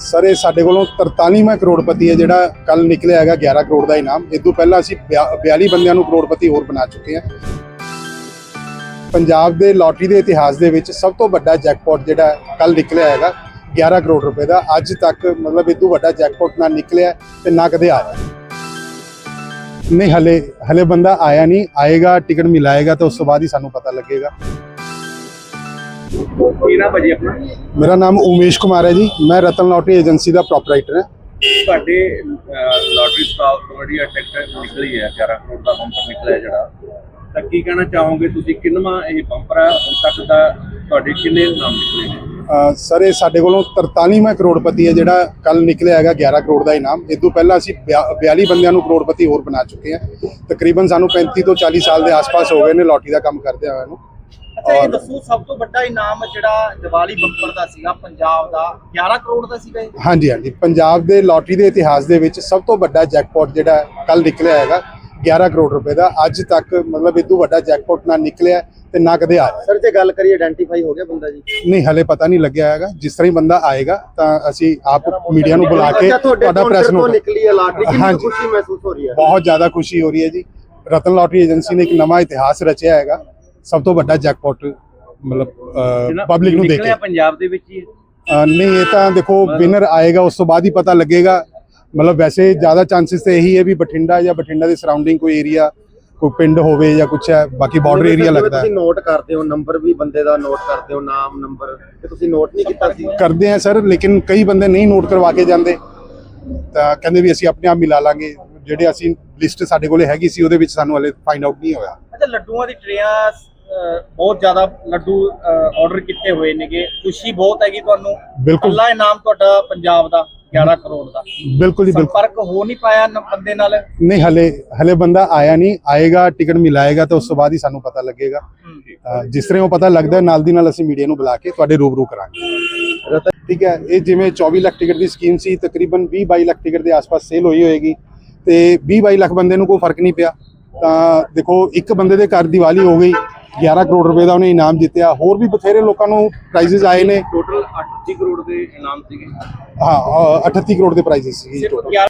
Sir, ਇਹ ਸਾਡੇ ਕੋਲੋਂ 43ਵਾਂ ਕਰੋੜਪਤੀ ਹੈ, ਜਿਹੜਾ ਕੱਲ ਨਿਕਲਿਆ ਹੈਗਾ 11 ਕਰੋੜ ਦਾ ਇਨਾਮ। ਇਸ ਤੋਂ ਪਹਿਲਾਂ ਅਸੀਂ 42 ਬੰਦਿਆਂ ਨੂੰ ਕਰੋੜਪਤੀ ਹੋਰ ਬਣਾ ਚੁੱਕੇ ਹਾਂ। ਪੰਜਾਬ ਦੇ ਲੋਟਰੀ ਦੇ ਇਤਿਹਾਸ ਦੇ ਵਿੱਚ ਸਭ ਤੋਂ ਵੱਡਾ ਜੈਕਪਾਟ ਜਿਹੜਾ ਕੱਲ ਨਿਕਲਿਆ ਹੈਗਾ 11 ਕਰੋੜ ਰੁਪਏ ਦਾ। ਅੱਜ ਤੱਕ ਮਤਲਬ ਇਹ ਤੋਂ ਵੱਡਾ ਜੈਕਪਾਟ ਨਾ ਨਿਕਲਿਆ ਤੇ ਨਾ ਕਦੇ ਆਇਆ। ਨਹੀਂ, ਹਲੇ ਹਲੇ ਬੰਦਾ ਆਇਆ ਨਹੀਂ। ਆਏਗਾ, ਟਿਕਟ ਮਿਲਾਏਗਾ ਤਾਂ ਉਸ ਤੋਂ ਬਾਅਦ ਹੀ ਸਾਨੂੰ ਪਤਾ ਲੱਗੇਗਾ। ਕੀ ਨਾ ਭਾਜੀ ਆਪਣਾ? ਮੇਰਾ ਨਾਮ ਉਮੇਸ਼ ਕੁਮਾਰ ਹੈ ਜੀ। ਮੈਂ ਰਤਨ ਲਾਟਰੀ ਏਜੰਸੀ ਦਾ ਪ੍ਰੋਪਰਾਈਟਰ ਹਾਂ। ਤੁਹਾਡੇ ਲਾਟਰੀ ਸਟਾਕ ਤੋਂ ਜਿਹੜੀ ਟਿਕਟ ਨਿਕਲੀ ਹੈ 11 ਕਰੋੜ ਦਾ ਬੰਪਰ ਨਿਕਲਿਆ ਜਿਹੜਾ ਤਾਂ ਕੀ ਕਹਿਣਾ ਚਾਹੋਗੇ ਤੁਸੀਂ ਕਿੰਨਵਾਂ ਇਹ ਬੰਪਰ ਹੈ? ਹੁਣ ਤੱਕ ਦਾ ਤੁਹਾਡੇ ਕਿੰਨੇ ਨਾਮ ਨਿਕਲੇ ਨੇ? ਸਰ ਇਹ ਸਾਡੇ ਕੋਲੋਂ 43ਵਾਂ ਕਰੋੜਪਤੀ ਹੈ ਜਿਹੜਾ ਕੱਲ ਨਿਕਲਿਆ ਹੈਗਾ 11 ਕਰੋੜ ਦਾ ਇਨਾਮ। ਇਸ ਤੋਂ ਪਹਿਲਾਂ ਅਸੀਂ 42 ਬੰਦਿਆਂ ਨੂੰ ਕਰੋੜਪਤੀ ਹੋਰ ਬਣਾ ਚੁੱਕੇ ਹਾਂ। ਤਕਰੀਬਨ ਸਾਨੂੰ 35 ਤੋਂ 40 ਸਾਲ ਦੇ ਆਸ-ਪਾਸ ਹੋ ਗਏ ਨੇ ਲੋਟਰੀ ਦਾ ਕੰਮ ਕਰਦੇ ਹੋਏ ਨੂੰ। ਅੱਛਾ ਇਹ ਦੱਸੋ ਸਭ ਤੋਂ ਵੱਡਾ ਇਨਾਮ ਜਿਹੜਾ ਦੀਵਾਲੀ ਬੰਪਰ ਦਾ ਸੀਗਾ ਪੰਜਾਬ ਦਾ 11 ਕਰੋੜ ਦਾ ਸੀਗਾ ਇਹ? ਹਾਂਜੀ ਹਾਂਜੀ। ਪੰਜਾਬ ਦੇ ਲੋਟਰੀ ਦੇ ਇਤਿਹਾਸ ਦੇ ਵਿੱਚ ਸਭ ਤੋਂ ਵੱਡਾ ਜੈਕਪਾਟ ਜਿਹੜਾ ਕੱਲ ਨਿਕਲਿਆ ਹੈਗਾ 11 ਕਰੋੜ ਰੁਪਏ ਦਾ। ਅੱਜ ਤੱਕ ਮਤਲਬ ਇਹ ਤੋਂ ਵੱਡਾ ਜੈਕਪਾਟ ਨਾ ਨਿਕਲਿਆ ਤੇ ਨਾ ਕਦੇ ਆਇਆ। ਸਰ ਜੇ ਗੱਲ ਕਰੀਏ ਆਇਡੈਂਟੀਫਾਈ ਹੋ ਗਿਆ ਬੰਦਾ ਜੀ? ਨਹੀਂ ਹਲੇ ਪਤਾ ਨਹੀਂ ਲੱਗਿਆ ਹੈਗਾ। ਜਿਸ ਤਰ੍ਹਾਂ ਹੀ ਬੰਦਾ ਆਏਗਾ ਤਾਂ ਅਸੀਂ ਆਪ ਮੀਡੀਆ ਨੂੰ ਬੁਲਾ ਕੇ ਤੁਹਾਡੇ ਪ੍ਰੈਸ ਨੋਟ ਨਿਕਲੀ ਹੈ ਲਾਟਰੀ ਕਿੰਨੀ। ਖੁਸ਼ੀ ਮਹਿਸੂਸ ਹੋ ਰਹੀ ਹੈ। ਬਹੁਤ ਜ਼ਿਆਦਾ ਖੁਸ਼ੀ ਹੋ ਰਹੀ ਹੈ ਜੀ। ਰਤਨ ਲਾਟਰੀ ਏਜੰਸੀ ਨੇ ਇੱਕ ਨਵਾਂ ਇਤਿਹਾਸ ਰਚਿਆ ਹੈਗਾ। ਸਭ ਤੋਂ ਵੱਡਾ ਜੈਕਪਾਟ ਮਤਲਬ ਪਬਲਿਕ ਨੂੰ ਦੇ ਕੇ ਪੰਜਾਬ ਦੇ ਵਿੱਚ ਹੀ। ਨਹੀਂ ਇਹ ਤਾਂ ਦੇਖੋ ਵਿਨਰ ਆਏਗਾ ਉਸ ਤੋਂ ਬਾਅਦ ਹੀ ਪਤਾ ਲੱਗੇਗਾ। ਮਤਲਬ ਵੈਸੇ ਜ਼ਿਆਦਾ ਚਾਂਸਸ ਤੇ ਇਹੀ ਹੈ ਵੀ ਬਠਿੰਡਾ ਜਾਂ ਬਠਿੰਡਾ ਦੇ ਸਰਾਊਂਡਿੰਗ ਕੋਈ ਏਰੀਆ ਕੋਈ ਪਿੰਡ ਹੋਵੇ ਜਾਂ ਕੁਛ ਹੈ ਬਾਕੀ ਬਾਰਡਰ ਏਰੀਆ ਲੱਗਦਾ ਤੁਸੀਂ ਨੋਟ ਕਰਦੇ ਹੋ ਨੰਬਰ ਵੀ ਬੰਦੇ ਦਾ ਨੋਟ ਕਰਦੇ ਹੋ ਨਾਮ ਨੰਬਰ ਤੇ ਤੁਸੀਂ ਨੋਟ ਨਹੀਂ ਕੀਤਾ ਸੀ? ਕਰਦੇ ਆ ਸਰ ਲੇਕਿਨ ਕਈ ਬੰਦੇ ਨਹੀਂ ਨੋਟ ਕਰਵਾ ਕੇ ਜਾਂਦੇ। ਤਾਂ ਕਹਿੰਦੇ ਵੀ ਅਸੀਂ ਆਪਣੇ ਆਪ ਮਿਲਾ ਲਾਂਗੇ। ਜਿਹੜੇ ਅਸੀਂ ਲਿਸਟ ਸਾਡੇ ਕੋਲੇ ਹੈਗੀ ਸੀ ਉਹਦੇ ਵਿੱਚ ਸਾਨੂੰ ਹਲੇ ਫਾਈਂਡ ਆਊਟ ਨਹੀਂ ਹੋਇਆ। ਅੱਛਾ ਲੱਡੂਆਂ ਦੀ ਟਰੇਆਂ ਬਹੁਤ ਜ਼ਿਆਦਾ ਲੱਡੂ ਆਰਡਰ ਕੀਤੇ ਹੋਏ ਨੇਗੇ। ਖੁਸ਼ੀ ਬਹੁਤ ਹੈਗੀ ਤੁਹਾਨੂੰ। ਬਿਲਕੁਲ। ਅੱਲਾ ਇਨਾਮ ਤੁਹਾਡਾ ਪੰਜਾਬ ਦਾ 11 ਕਰੋੜ ਦਾ। ਬਿਲਕੁਲ ਜੀ ਬਿਲਕੁਲ। ਸੰਪਰਕ ਹੋ ਨਹੀਂ ਪਾਇਆ ਬੰਦੇ ਨਾਲ? ਨਹੀਂ ਹਲੇ ਹਲੇ ਬੰਦਾ ਆਇਆ ਨਹੀਂ। ਆਏਗਾ ਟਿਕਟ ਮਿਲਾਏਗਾ ਤਾਂ ਉਸ ਤੋਂ ਬਾਅਦ ਹੀ ਸਾਨੂੰ ਪਤਾ ਲੱਗੇਗਾ। ਜਿਸ ਤਰ੍ਹਾਂ ਉਹ ਪਤਾ ਲੱਗਦਾ ਨਾਲ ਦੀ ਨਾਲ ਅਸੀਂ ਮੀਡੀਆ ਨੂੰ ਬੁਲਾ ਕੇ ਤੁਹਾਡੇ ਰੂਬਰੂ ਕਰਾਂਗੇ। ਠੀਕ ਹੈ ਇਹ ਜਿਵੇਂ 24 ਲੱਖ ਟਿਕਟ ਦੀ ਸਕੀਮ ਸੀ ਤਕਰੀਬਨ 20 22 ਲੱਖ ਟਿਕਟ ਦੇ ਆਸ-ਪਾਸ ਸੇਲ ਹੋਈ ਹੋਏਗੀ। ਤੇ 20 22 ਲੱਖ ਬੰਦੇ ਨੂੰ ਕੋਈ ਫ਼ਰਕ ਨਹੀਂ ਪਿਆ। ਤਾਂ ਦੇਖੋ ਇੱਕ ਬੰਦੇ ਦੇ ਘਰ ਦੀਵਾਲੀ ਹੋ ਗਈ 11 ਕਰੋੜ ਰੁਪਏ ਦਾ ਉਹਨੇ ਇਨਾਮ ਜਿੱਤਿਆ। ਹੋਰ ਵੀ ਬਥੇਰੇ ਲੋਕਾਂ ਨੂੰ ਪ੍ਰਾਈਜ਼ਸ ਆਏ ਨੇ। ਟੋਟਲ 38 ਕਰੋੜ ਦੇ ਇਨਾਮ ਸੀਗੇ। ਹਾਂ ਅਹ 38 ਕਰੋੜ ਦੇ ਪ੍ਰਾਈਜ਼ਸ ਸੀ ਸਿਰਫ total। 11